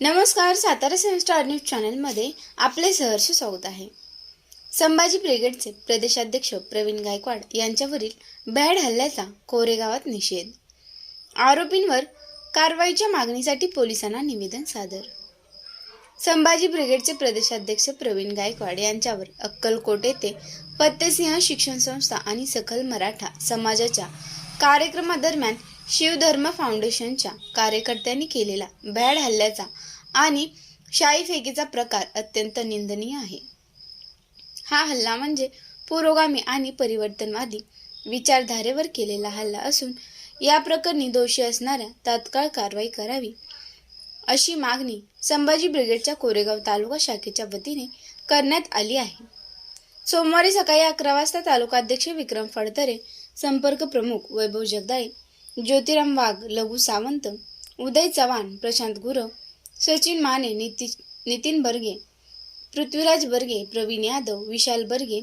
नमस्कार Satara seven news चॅनलमध्ये आपले सहर्ष स्वागत आहे. संभाजी ब्रिगेडचे प्रदेशाध्यक्ष प्रवीण गायकवाड यांच्यावरील बॅड हल्ल्याचा कोरेगावात निषेध. आरोपींवर कारवाईच्या मागणीसाठी पोलिसांना निवेदन सादर. संभाजी ब्रिगेडचे प्रदेशाध्यक्ष प्रवीण गायकवाड यांच्यावर अक्कलकोट येथे फत्तेसिंह शिक्षण संस्था आणि सखल मराठा समाजाच्या कार्यक्रमादरम्यान शिवधर्म फाउंडेशनच्या कार्यकर्त्यांनी केलेला भॅड हल्ल्याचा आणि शाई फेकीचा प्रकार अत्यंत निंदनीय आहे. हा हल्ला म्हणजे पुरोगामी आणि परिवर्तनवादी विचारधारेवर केलेला हल्ला असून या प्रकरणी दोषी असणाऱ्या तात्काळ कारवाई करावी अशी मागणी संभाजी ब्रिगेडच्या कोरेगाव तालुका शाखेच्या वतीने करण्यात आली आहे. सोमवारी सकाळी अकरा वाजता तालुकाध्यक्ष विक्रम फडतरे संपर्क प्रमुख वैभव जगदाळे ज्योतिराम वाघ लघु सावंत उदय चव्हाण प्रशांत गुरव सचिन माने निती नितीन बर्गे पृथ्वीराज बर्गे प्रवीण यादव विशाल बर्गे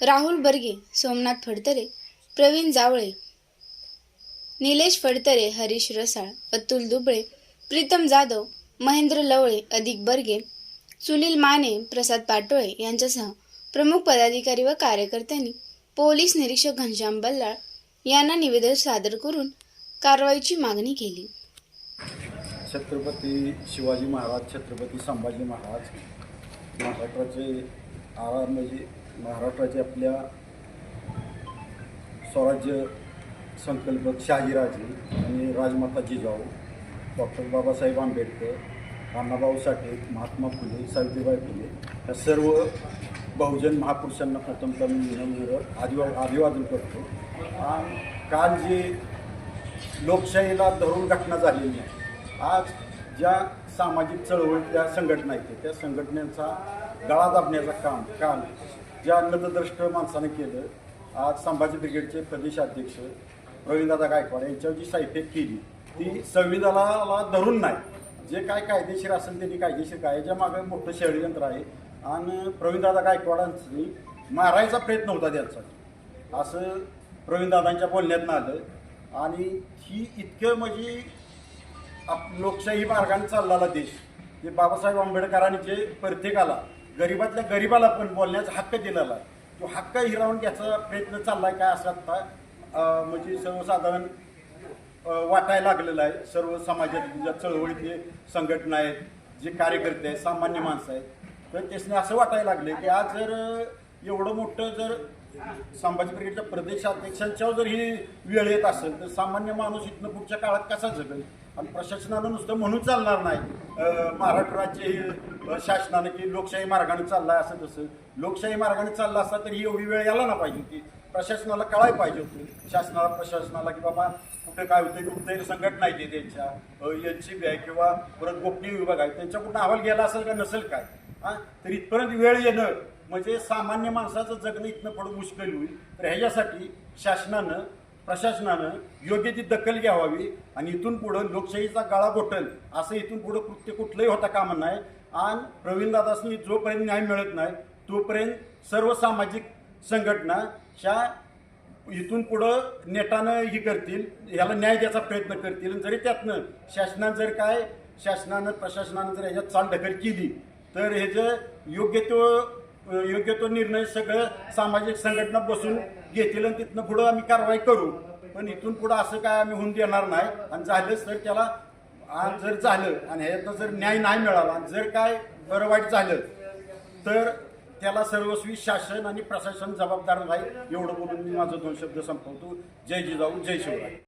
राहुल बर्गे सोमनाथ फडतरे प्रवीण जावळे निलेश फडतरे हरीश रसाळ अतुल दुबळे प्रीतम जाधव महेंद्र लवळे अधिक बर्गे सुनील माने प्रसाद पाटोळे यांच्यासह प्रमुख पदाधिकारी व कार्यकर्त्यांनी पोलीस निरीक्षक घनश्याम बल्लाळ यांना निवेदन सादर करून कारवाईची मागणी केली. छत्रपती शिवाजी महाराज छत्रपती संभाजी महाराज महाराष्ट्राचे आरा म्हणजे महाराष्ट्राचे आपल्या स्वराज्य संकल्पक शहाजीराजे आणि राजमाता जिजाऊ डॉक्टर बाबासाहेब आंबेडकर अण्णाभाऊ साठे महात्मा फुले सावित्रीबाई फुले या सर्व बहुजन महापुरुषांना प्रथमतः मी विनम्र अभिवादन करतो. आणि काल जे लोकशाहीला धरून घटना झालेली आहे. आज ज्या सामाजिक चळवळीतल्या संघटना आहेत त्या संघटनेचा गळा दाबण्याचं काम काल ज्या नतद्रष्ट माणसानं केलं आज संभाजी ब्रिगेडचे प्रदेशाध्यक्ष प्रवीणदादा गायकवाड यांच्यावर जी साहित्य केली ती संविधानाला धरून नाही. जे काय कायदेशीर असेल त्यांनी कायदेशीर काय याच्या मागे मोठं षडयंत्र आहे. आणि प्रवीणदादा गायकवाडांनी मारायचा प्रयत्न होता त्यांचा. असं प्रवीणदादांच्या बोलण्यात आलं. आणि ही इतकं म्हणजे आप लोकशाही मार्गाने चाललेला देश. जे बाबासाहेब आंबेडकरांनी जे प्रत्येकाला गरिबातल्या गरिबाला पण बोलण्याचा हक्क दिलेला आहे. तो हक्क हिरावून घ्यायचा प्रयत्न चाललाय काय असं आता म्हणजे सर्वसाधारण वाटायला लागलेलं आहे. सर्व समाजात ज्या चळवळीतले संघटना आहेत जे कार्यकर्ते आहेत सामान्य माणसं आहेत तर त्यासने असं वाटायला लागले की आज जर एवढं मोठं जर संभाजी ब्रिगेडच्या प्रदेशाध्यक्षांच्यावर जर ही वेळ येत असेल तर सामान्य माणूस इथनं पुढच्या काळात कसा जगेल? आणि प्रशासनानं नुसतं म्हणून चालणार नाही. महाराष्ट्र राज्य हे शासनानं की लोकशाही मार्गाने चाललाय असं तसं. लोकशाही मार्गाने चालला असता ही एवढी वेळ यायला ना पाहिजे होती. प्रशासनाला कळायला पाहिजे होतं. शासनाला प्रशासनाला की बाबा कुठे काय होतं कुठे संघटना आहे त्यांच्या. एन सी बी आहे किंवा परत गोपनीय विभाग आहे त्यांच्याकडून अहवाल गेला असेल का नसेल काय? हां? तर इथपर्यंत वेळ येणं म्हणजे सामान्य माणसाचं जगणं इथनं पुढं मुश्किल होईल. तर ह्याच्यासाठी शासनानं प्रशासनानं योग्य ती दखल घ्यावी आणि इथून पुढं लोकशाहीचा गाळा घोटल असं इथून पुढं कृत्य कुठलंही होता कामा नाही आणि प्रवीणदादासनी जोपर्यंत न्याय मिळत नाही तोपर्यंत सर्व सामाजिक संघटना ह्या इथून पुढं नेटानं ही करतील ह्याला न्याय द्यायचा प्रयत्न करतील. आणि जरी त्यातनं शासनानं जर काय शासनानं प्रशासनानं जर ह्याच्यात चालढकल केली तर ह्याचं योग्य तो योग्य तो निर्णय सगळं सामाजिक संघटना बसून घेतील आणि तिथनं पुढं आम्ही कारवाई करू. पण इथून पुढं असं काय आम्ही होऊन देणार नाही. आणि झालंच तर त्याला आज जर झालं आणि ह्यातनं जर न्याय नाही मिळाला आणि जर काय बरं वाईट झालं तर त्याला सर्वस्वी शासन आणि प्रशासन जबाबदार राहील एवढं बोलून मी माझं दोन शब्द संपवतो. जय जिजाऊ जय शिवराय.